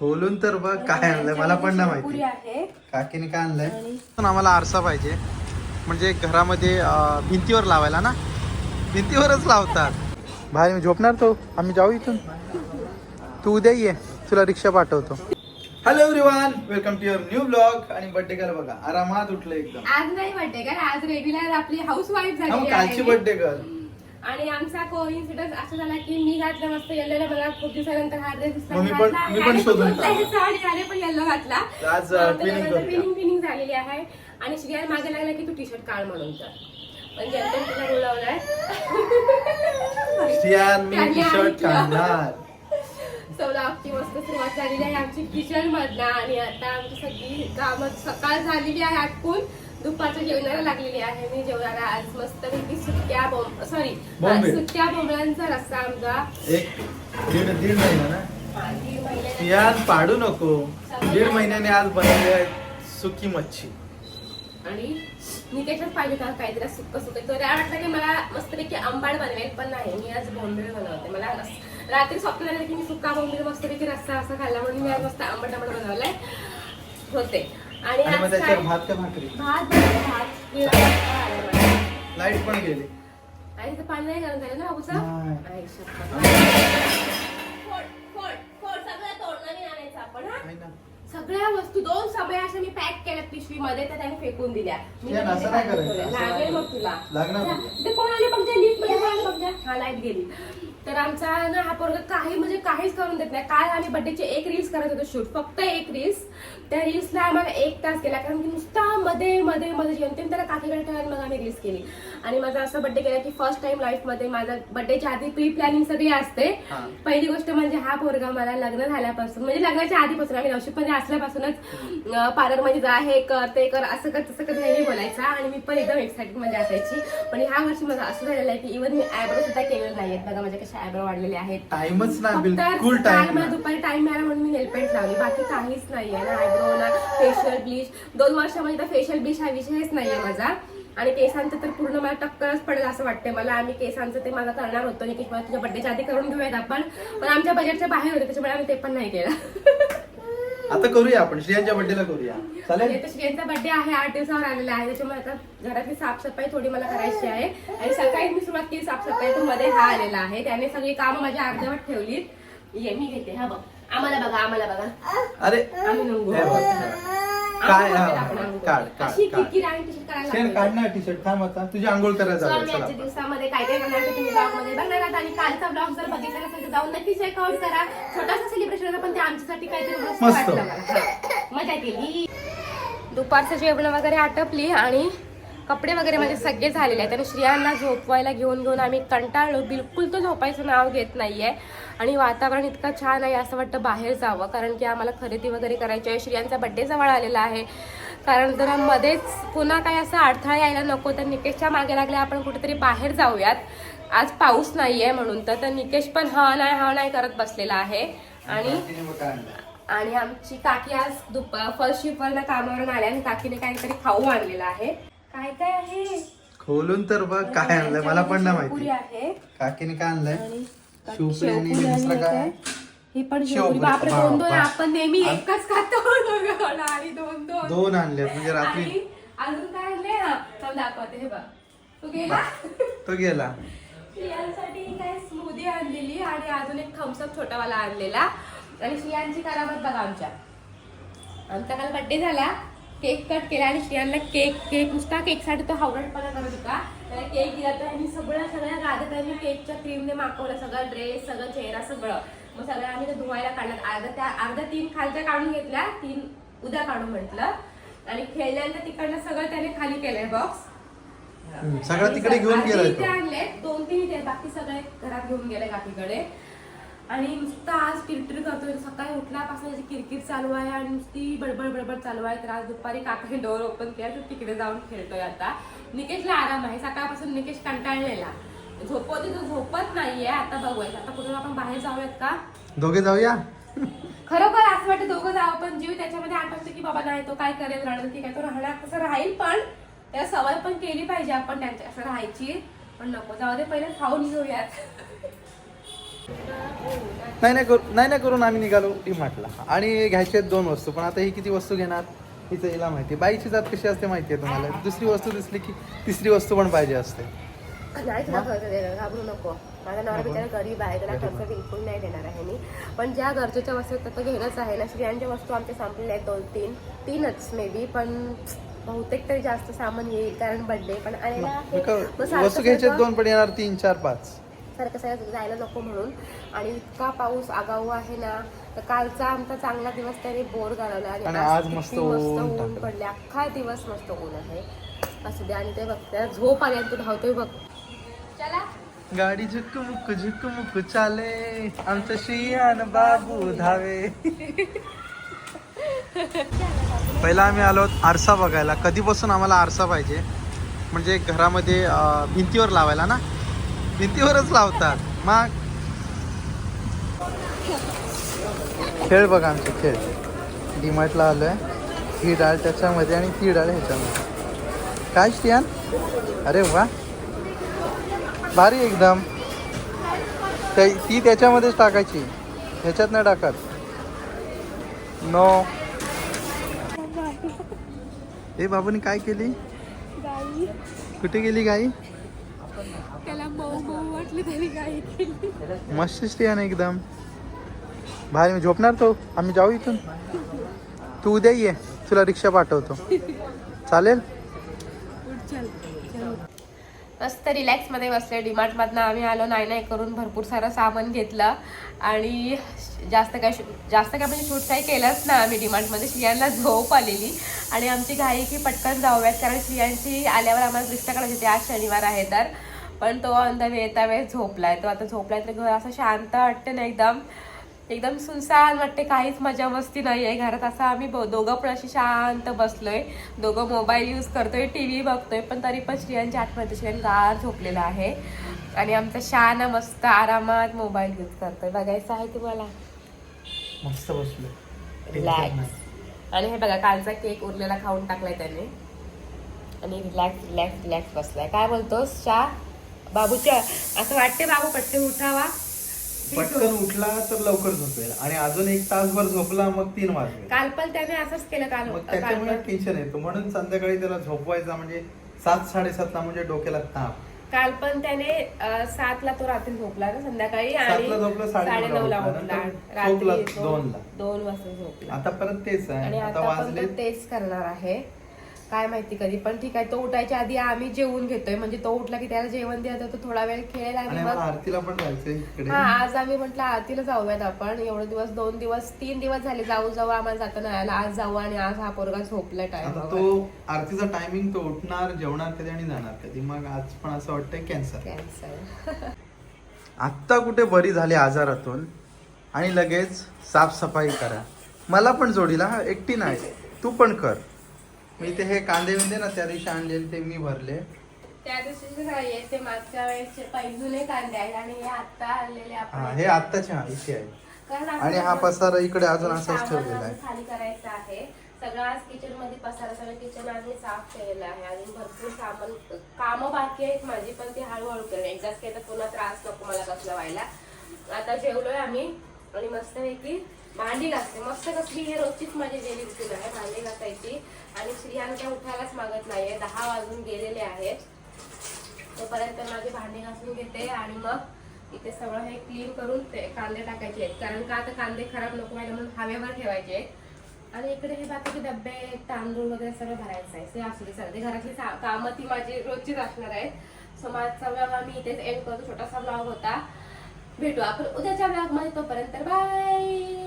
खोलून तर बघ काय आणलंय मला पण नाही माहिती. काकीने काय आणलंय? आणि पण आम्हाला आरसा पाहिजे. म्हणजे घरामध्ये भिंतीवर लावायला ना? भिंतीवरच लावतात. बाहेर मी झोपणार तो. आम्ही जाऊ इथून. तू उद्या ये. तुला रिक्षा पाठवतो. Hello everyone welcome to your new blog आणि बर्थडे गर्ल बघा आरामात उठलं एकदम. आज नाही बर्थडे का आज रेग्युलर आपली हाऊस वाईफ झाली कालची बर्थडे गर्ल आणि आमचा कोइन्सिडन्स असं झाला की मी घातला मस्त येल्लो मला खूप दिवसानंतर हा ड्रेस मग मी पण- मी पण शोधून काढला. साडी झाले पण येल्लो घातला. आज, अं, twinning करूया. ट्विनिंग ट्विनिंग झालेली आहे. आणि श्रिया मागे लागला की तू टी शर्ट काढ म्हणून तर. पण जेमतेम तिला बोलावलाय. श्रियान मी त्यांनी टी शर्ट ऐकलं. काढणार सौलाफची मस्त सुरुवात झालेली आहे आमची किचन मधला आणि आता आमची सगळी कामं सकाळ झालेली आहे आटपून. दुपारच्या जेवणाला लागलेली आहे. मी जेवणाला आज मस्त सुक्या बोंब सॉरी बोंबील. सुक्या बोंबळांचा रस्सा आमचा. एक दीड दीड महिना ना? पाडू नको. दीड महिन्याने आज बनवली आहे सुकी मच्छी. आणि मी त्याच्यात पाहिजे होता काहीतरी सुक्क सुक्क तो त्या वाटलं की मला मस्तपैकी आंबाड बनवेल पण नाही मी आज बोंबील बनवते. मला रस- रात्री स्वप्न झालं की मी सुक्का बोंबील मस्तपैकी रस्सा असा खाल्ला म्हणून मी आज मस्त आंबट आंबट बनवलाय. होते. आणि आणि मग आज त्याच्यावर भात का भाकरी भात भात. लाइट पण गेली आणि ते पाणी नाही गरम झालं ना बाबूचं नाही. आई शपथ. फोड, फोड, फोड, सगळं तोड, नवीन आणायचं आपण, हा? ना. सगळ्या वस्तू दोन समय अशा मी पॅक केल्या पिशवीमध्ये त्या त्याने फेकून दिल्या मी या, असं नाही करायचं, ठेवल्या. असं नाही लागेल मग तुला लागणार जा. ते कोण आले बघ लिफ्टमध्ये कोण आले बघ जा. हा लाइट गेली तर आमचा ना हा पोरगा काही म्हणजे काहीच करून देत नाही. काल आम्ही बर्थडेचे एक रील्स करत होतो शूट फक्त एक रील्स त्या रील्सला आम्हाला एक तास गेला कारण की नुसता मध्ये मध्ये मध्ये जेमतेम त्याला काकीकडे ठेवून मग आम्ही रील्स केली. आणि माझा असं बर्थडे केला की फर्स्ट टाइम लाईफमध्ये माझा बर्थडेच्या आधी प्री प्लॅनिंग सगळी असते. पहिली गोष्ट म्हणजे हा पोरगा मला लग्न झाल्यापासून म्हणजे लग्नाच्या आधीपासून आम्ही नवशिपमध्ये असल्यापासूनच पार्लरमध्ये जा हे कर ते कर असं कर तसं कर नेहमी बोलायचा. आणि मी पण एकदम एक्साइटेडमध्ये असायची. पण ह्या वर्षी माझं असं झालेलं आहे की इव्हन मी आयब्रो सुद्धा केलेले नाहीयेत बघा माझ्या आयब्रो वाढलेले आहेत. टाइमच ना फक्त बिलकुल काल टाइम मला दुपारी टाइम मिळाला म्हणून मी नेलपेंट लावली. बाकी काहीच नाहीये ना आयब्रो ना फेशियल ब्लीच दोन वर्षामध्ये तर फेशियल ब्लीच हा विषयच नाहीये माझा. आणि केसांचं तर पूर्ण मला टक्करच पडेल असं वाटतंय मला. आम्ही केसांचं ते माझा करणार होतो. मला तुझ्या बड्डेच्या आधी करून घेऊयात आपण. पण आमच्या बजेटच्या बाहेर होते त्याच्यामुळे आम्ही ते पण नाही केलं. आता करूया आपण श्रियांच्या बर्थडेला करूया. चालेल? तर श्रियांचा बर्थडे आहे आठ दिवसावर आलेला आहे त्याच्यामुळे आता घरातली साफसफाई थोडी मला करायची आहे. आणि सकाळी मी सुरुवात केली साफसफाई तर मध्ये हा आलेला आहे. त्याने सगळी कामं माझ्या अर्धवट ठेवली ये मी घेते हा बघ. आम्हाला बघा आम्हाला बघा. अरे आम्ही नंगू. काय हा, काढ काढ अशी काढ किरकिर आणि टी-शर्ट करायला श्रियान लागली. काढ ना टी शर्ट थांब आता तुझी आंघोळ करायला So, जाऊया आम्ही चला आजच्या दिवसामध्ये काय काय करणार ते तुम्ही ब्लॉगमध्ये बघणार आहात आणि कालचा ब्लॉग जर बघितला नसेल तर जाऊन नक्की चेकआउट करा छोटासा सेलिब्रेशन होता पण ते आमच्यासाठी काहीतरी मस्त मस्त. वाटलं मला. हा. मजा केली दुपारचं जेवण वगैरे आटपली आणि कपडे वगैरे माझे सगळे झालेले आहेत. आणि श्रियांना झोपवायला घेऊन घेऊन आम्ही कंटाळलो. बिलकुल तो झोपायचं नाव घेत नाही आहे आणि वातावरण इतकं छान आहे असं वाटतं बाहेर जावं. कारण की आम्हाला खरेदी वगैरे करायची आहे. श्रियांचा बड्डे जवळ आलेला आहे. कारण जरा मध्येच पुन्हा काही असं अडथळा यायला नको. तर निकेशच्या मागे लागले आपण कुठेतरी बाहेर जाऊयात. आज पाऊस नाही आहे म्हणून तर. निकेश पण हा नाही हा नाही करत बसलेला आहे. आणि आणि आमची काकी आज दुप फर्स्ट शिफ्टवरनं कामावरून आल्या. आणि काकीने काहीतरी खाऊ आणलेला आहे. काय काय आहे? खोलून तर बघ काय आणलंय मला पण नाही शेवपुरी माहिती आहे. काकीने काय आणलंय? आणि शिवपुरी आणि शेवपुरी आणि दुसरं काय. ही पण शेवपुरी. शेवपुरी. बापरे दोन दोन बापा. आपण नेहमी एकच खातो. दोघं आणि दोन दोन. दोन आणल्यात म्हणजे रात्री. आणि अजून काय आणले हा थांब दाखवते हे बघ. तू गेला? तो गेला. श्रियांसाठी काय स्मूदी आणलेली आणि अजून एक थम्सअप छोटावाला आणलेला. आणि श्रियांची करामत बघा आमच्या. आमचा काल बड्डे झाला. केक कट केला आणि श्रियांना केक केक नुसता केकसाठी तो हावरटपणा करत होता त्याला केक दिला तर आम्ही सगळ्या सगळ्या गाड्या त्यांनी केकच्या क्रीमने मागवलं सगळं ड्रेस सगळं चेहरा सगळं. मग सगळं आम्ही ते धुवायला काढलं. अर्धा त्या अर्ध्या तीन खालच्या काढून घेतल्या तीन उद्या काढू म्हटलं. आणि खेळल्यानंतर तिकडनं सगळं त्याने खाली केलंय बॉक्स सगळं तिकडे घेऊन गेलाय तो. आणले दोन तीन बाकी सगळे घरात घेऊन गेले काकीकडे आणि नुसतं आज किरकिर करतोय. सकाळी उठल्यापासून याची किरकिर चालू आहे आणि नुसती बडबड बडबड चालू आहे. तर आज दुपारी काकाने डोर ओपन केला. तर तिकडे जाऊन खेळतोय आता. निकेशला आराम आहे. सकाळपासून निकेश कंटाळलेला. झोपवते तो झोपत नाहीये. आता बघूया आता कुठून आपण बाहेर जाऊयात का? दोघे जाऊया? खरोखर असं वाटतं दोघं जावं पण जीव त्याच्यामध्ये आठवतं की बाबा नाही तो काय करेल राहणार की काय? तो राहणार कसं राहील पण त्या सवय पण केली पाहिजे आपण त्यांच्या असं राहायची. पण नको. जाऊ दे पहिले खाऊन घेऊयात. नाही नाही करू नाही नाही करून आम्ही निघालो डीमार्टला आणि घ्यायचे आहेत दोन वस्तू पण आता ही किती वस्तू घेणार हिचं हिला माहिती. बाईची जात कशी असते माहिती आहे तुम्हाला? दुसरी वस्तू दिसली की तिसरी वस्तू पण पाहिजे असते. खर्च देणार घाबरू नको. माझा नवरा बिचारा गरीब आहे त्याला खर्च बिलकुल नाही देणार आहे मी. पण ज्या गरजेच्या वस्तू आहेत तर घेणंच आहे ना. स्त्रियांच्या वस्तू आमच्या संपलेल्या आहेत दोन तीन. तीनच मे बी पण बहुतेक तरी जास्त सामान येईल कारण बर्थडे पण आहे सारखं वस्तू घ्यायचे दोन पण येणार तीन चार पाच. सारखं सारखं जायला नको म्हणून. आणि इतका पाऊस आगाऊ आहे ना तर कालचा आमचा चांगला दिवस त्याने बोर घालवला आणि आज मस्त ऊन. पडले. अख्खा दिवस मस्त ऊन आहे. असू दे आणि ते बघ झोप आली आणि तू धावतोय बघ. चला. गाडी झुकमुक झुकमुक चाले. आमचं शियान बाबू धावे. पहिला आम्ही आलो आरसा बघायला. कधीपासून आम्हाला आरसा पाहिजे? म्हणजे घरामध्ये भिंतीवर लावायला ना? भिंतीवरच लावतात. मग. खेळ बघा आमचे खेळ. डीमार्टला आलोय. ही डाळ त्याच्यामध्ये आणि ती डाळ ह्याच्यामध्ये. काय श्रियान? अरे वा. भारी एकदम. ती त्याच्यामध्येच टाकायची. ह्याच्यात नाही टाकत. नो ए बाबूने काय केली? कुठे गेली गाई? त्याला मऊ मऊ वाटली तरी गाई मस्त स्त्रियान एकदम. भारी मी झोपणार तो? आम्ही जाऊ इथून. तू उद्या ये. तुला रिक्षा पाठवतो. चालेल? मस्त रिलॅक्समध्ये बसले. डिमार्ट मधनं आम्ही आलो नाही नाही करून भरपूर सारं सामान घेतलं. आणि जास्त काय जास्त काय म्हणजे शूट काही केलंच ना आम्ही डिमार्टमध्ये स्त्रियांना झोप आलेली. आणि आमची घाई की पटकन जाऊयात कारण स्त्रियांची आल्यावर आम्हाला रिक्षा करायची होती. आज शनिवार आहे तर. पण तो अंदा येता वेळ झोपलाय. तो आता झोपलाय तर घर असं शांत वाटतं ना एकदम. एकदम सुनसान वाटते. काहीच मजा मस्ती नाही आहे घरात असं आम्ही दोघं पण अशी शांत बसलोय. दोघं मोबाईल यूज करतोय टी व्ही बघतोय. पण तरी पण स्त्रियांची आठवण स्त्रियां गार झोपलेला आहे. आणि आमचा शान मस्त आरामात मोबाईल यूज करतोय. बघायचं आहे तुम्हाला. मस्त बसलो रिलॅक्स आणि हे बघा कालचा केक उरलेला खाऊन टाकलाय त्याने. आणि रिलॅक्स रिलॅक्स रिलॅक्स बसलाय. काय बोलतोस शा बाबूच्या असं वाटते बाबू पटकन उठावा. पटकन उठला तर लवकर झोपेल. आणि अजून एक तासभर झोपला मग तीन वाजले काल पण त्याने असंच केलं काल मग त्याच्यामुळे. टेन्शन येतो. म्हणून संध्याकाळी त्याला झोपवायचा म्हणजे सात साडेसातला म्हणजे डोक्याला ताप. काल पण त्याने सातला तो रात्री झोपला ना संध्याकाळी साडेनऊला उठला. उठला. नंतर झोपला रात्री दोन दोनला. दोन वाजता झोपला. आता परत तेच आणि आहे आता आता वाजले तेच करणार आहे. काय माहिती कधी पण ठीक आहे तो उठायच्या आधी आम्ही जेवून घेतोय. म्हणजे तो उठला की त्याला जेवण द्या तो थोडा वेळ खेळेल आणि मग आरतीला पण जायचंय इकडे. हा आज आम्ही म्हटलं आरतीला जाऊयात आपण. एवढे दिवस दोन दिवस तीन दिवस झाले जाऊ जाऊ आम्हाला जाता नाही आलं आज जाऊ आणि आज हा पोरगा झोपला आता टाइम तो आरतीचा टायमिंग तो उठणार जेवणार कधी आणि जाणार कधी. मग आज पण असं वाटतंय कॅन्सर कॅन्सर आत्ता कुठे बरी झाली आजारातून आणि लगेच साफसफाई करा. मला पण जोडीला हा एकटी नाही. तू पण कर. मी ते हे कांदे विंदे ना त्या दिवशी आणलेले ते मी भरले. त्या दिवशी नाहीये ते मागच्या वेळेसचे पैजुने कांदे आहेत आणि हे आता आलेले हा आपण हे आत्ताचे हा इथे आहे. कारण आणि हा पसारा इकडे अजून असाच सामान ठेवलेला अजून आहे. खाली करायचं आहे. सगळं आज किचनमध्ये पसारा सगळं किचन आधी साफ केलेलं आहे अजून भरपूर सामान कामं बाकी आहेत माझी पण ती हळूहळू करेन. एकदाच केलं तर पुन्हा त्रास नको मला कसला व्हायला. आता जेवलोय आम्ही. आणि मस्त भांडी घासते. मस्त कसली हे रोजचीच माझी डेली रुटीन आहे. भांडी घासायची. आणि स्त्रियां उठायलाच मागत नाहीये. दहा वाजून गेलेले आहेत. तोपर्यंत माझी भांडी घासून घेते आणि मग इथे सगळं हे क्लीन करून ते कांदे टाकायचे आहेत. कारण का आता कांदे खराब नको व्हायला म्हणून हवेवर ठेवायचे आहेत. आणि इकडे हे बाकीचे डब्बे तांदूळ वगैरे सगळं भरायचं आहे. ते असू दे सगळे घरातली सा- कामं ती माझी रोजचीच असणार आहेत. सो माझा मी आम्ही इथेच एंड करतो. छोटासा ब्लॉग होता. भेटू आपण उद्याच्या व्लॉगमध्ये तोपर्यंत बाय